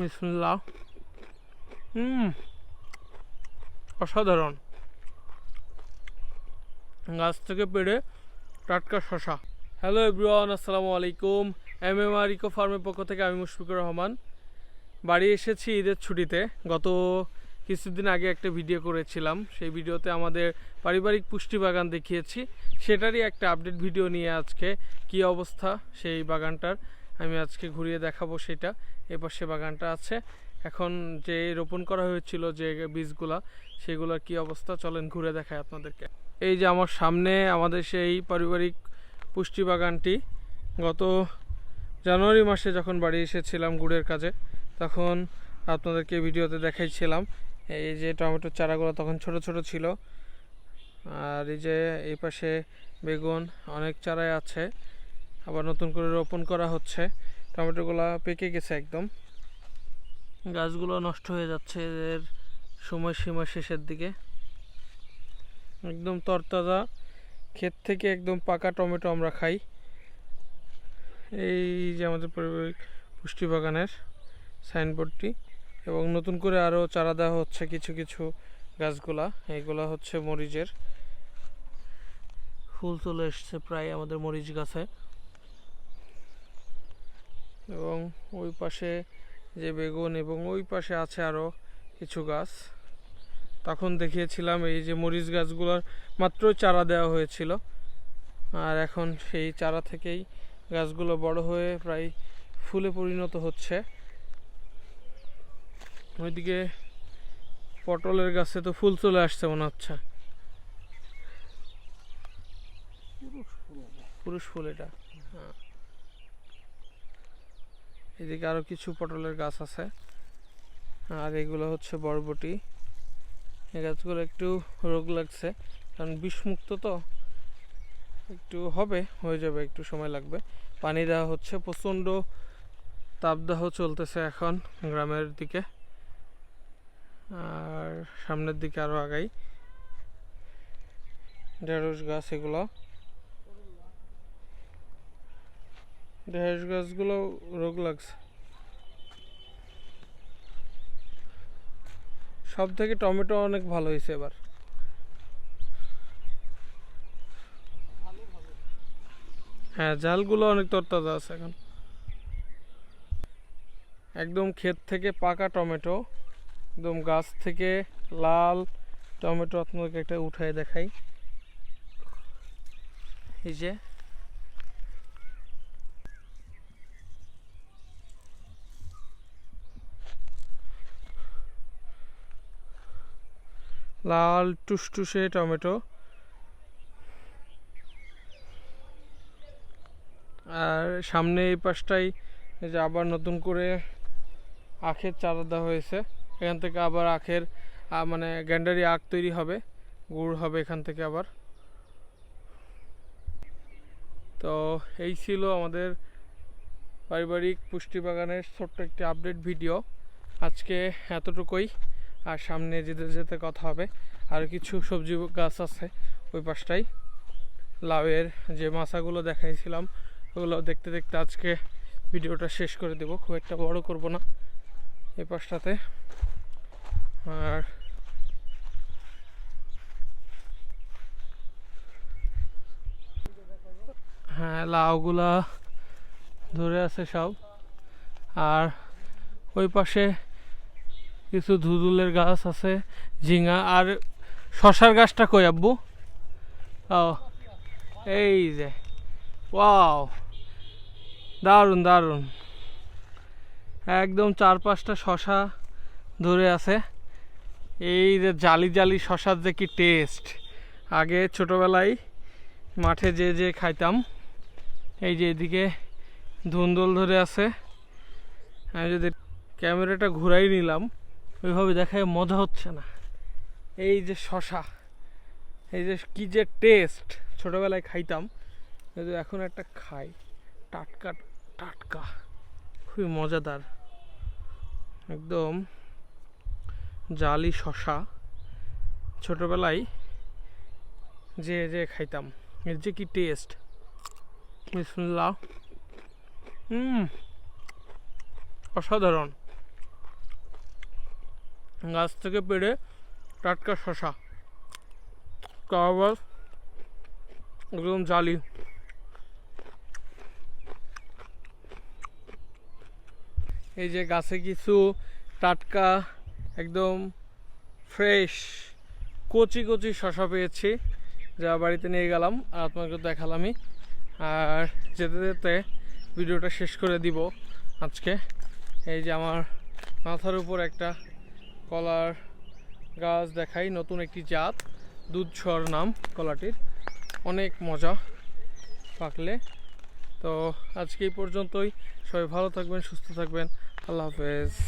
বিসমুল্লাহ। হুম অসাধারণ। গাছ থেকে পেড়ে টাটকা শশা হ্যালো এভরিওয়ান, আসসালামু আলাইকুম। এম এম আর ইকো ফার্মের পক্ষ থেকে আমি মুশফিকুর রহমান। বাড়ি এসেছি ঈদের ছুটিতে। গত কিছুদিন আগে একটা ভিডিও করেছিলাম। সেই ভিডিওতে আমাদের পারিবারিক পুষ্টি বাগান দেখিয়েছি। সেটারই একটা আপডেট ভিডিও নিয়ে আজকে কি অবস্থা, সেই বাগানটার আমি আজকে ঘুরিয়ে দেখাবো সেটা। এবার সে বাগানটা আছে। এখন যে রোপণ করা হয়েছিল যে বীজগুলা, সেগুলোর কি অবস্থা? চলেন ঘুরে দেখায় আপনাদেরকে। এই যে আমার সামনে আমাদের সেই পারিবারিক পুষ্টি বাগানটি। গত জানুয়ারি মাসে যখন বাড়ি এসেছিলাম গুড়ের কাজে, তখন আপনাদেরকে ভিডিওতে দেখাইছিলাম। এই যে টমেটোর চারাগুলো তখন ছোট ছোট ছিল। আর এই যে এই পাশে বেগুন অনেক চারাই আছে। আবার নতুন করে রোপণ করা হচ্ছে। টমেটোগুলো পেকে গেছে একদম। গাছগুলো নষ্ট হয়ে যাচ্ছে এদের সময়সীমা শেষের দিকে। একদম তরতাজা ক্ষেত থেকে একদম পাকা টমেটো আমরা খাই। এই যে আমাদের পারিবারিক পুষ্টি বাগানের সাইনবোর্ডটি এবং নতুন করে আরও চারা দেওয়া হচ্ছে কিছু কিছু গাছগুলা। এইগুলা হচ্ছে মরিচের। ফুল চলে এসছে প্রায় আমাদের মরিচ গাছে। এবং ওই পাশে যে বেগুন এবং ওই পাশে আছে আরও কিছু গাছ। তখন দেখিয়েছিলাম এই যে মরিচ গাছগুলোর মাত্র চারা দেওয়া হয়েছিল। আর এখন সেই চারা থেকেই গাছগুলো বড় হয়ে প্রায় ফুলে পরিণত হচ্ছে। ওইদিকে পটলের গাছে তো ফুল চলে আসছে মনে হচ্ছে। পুরুষ ফুল এটা। হ্যাঁ। এদিকে আরও কিছু পটলের গাছ আছে। আর এগুলো হচ্ছে বরবটি। এই গাছগুলো একটু রোগ লাগছে, কারণ বিষমুক্ত তো। একটু হবে, হয়ে যাবে, একটু সময় লাগবে। পানি দেওয়া হচ্ছে, প্রচণ্ড তাপদাহ চলতেছে এখন গ্রামের দিকে। আর সামনের দিকে আরও আগাই। ঢেঁড়স গাছ এগুলো। ঢেঁড়স গাছগুলো রোগ লাগছে। সব থেকে টমেটো অনেক ভালো হয়েছে এবার। হ্যাঁ জালগুলো অনেক তরতাজা আছে এখন। একদম ক্ষেত থেকে পাকা টমেটো, একদম গাছ থেকে লাল টমেটো আপনাকে একটা উঠায় দেখাই। এই যে। লাল টুসটুসে টমেটো। আর সামনে এই পাশটাই যে আবার নতুন করে আখের চারা দেওয়া হয়েছে। এখান থেকে আবার আখের মানে গ্যান্ডারি আখ তৈরি হবে, গুড় হবে এখান থেকে আবার। তো এই ছিল আমাদের পারিবারিক পুষ্টি বাগানের ছোট্ট একটি আপডেট ভিডিও আজকে এতটুকুই। আর সামনে যেতে যেতে কথা হবে। আর কিছু সবজি গাছ আছে ওই পাশটাই। লাউয়ের যে মাছাগুলো দেখাইছিলাম, ওগুলো দেখতে দেখতে আজকে ভিডিওটা শেষ করে দেব। খুব একটা বড় করব না এই পাশটাতে। আর হ্যাঁ লাউগুলা ধরে আছে সব। আর ওই পাশে কিছু ধুদুলের গাছ আছে, ঝিঙা, আর শশার গাছটা কই আব্বু? ও, এই যে, ওয়াও, দারুণ দারুণ। একদম চার পাঁচটা শশা ধরে আছে। এই যে জালি জালি শশার যে কি টেস্ট আগে ছোটোবেলায় মাঠে যে যে খাইতাম, এই যে এদিকে ধুন্দল ধরে আছে। আমি যদি ক্যামেরাটা ঘুরাই নিলাম ওইভাবে দেখায় মজা হচ্ছে না। এই যে শশা, এই যে কী যে টেস্ট ছোটোবেলায় খাইতাম কিন্তু এখন একটা খাই, টাটকা টাটকা। খুবই মজাদার। একদম জালি শশা। ছোটোবেলায় যে যে খাইতাম, এর যে কি টেস্ট বিসমিল্লাহ। হুম, অসাধারণ। গাছ থেকে পেড়ে টাটকা শশা তারপর একদম জালি। এই যে গাছে কিছু টাটকা, একদম ফ্রেশ, কচি কচি শশা পেয়েছি, যা বাড়িতে নিয়ে গেলাম আর আপনাকে দেখালামই। আর যেতে যেতে ভিডিওটা শেষ করে দিব আজকে। এই যে আমার মাথার উপর একটা কলার গাছ দেখাই, নতুন একটি জাত, দুধসর নাম কলাটির। অনেক মজা পাকলে। তো আজকে এই পর্যন্তই। সবাই ভালো থাকবেন, সুস্থ থাকবেন। আল্লাহ হাফেজ।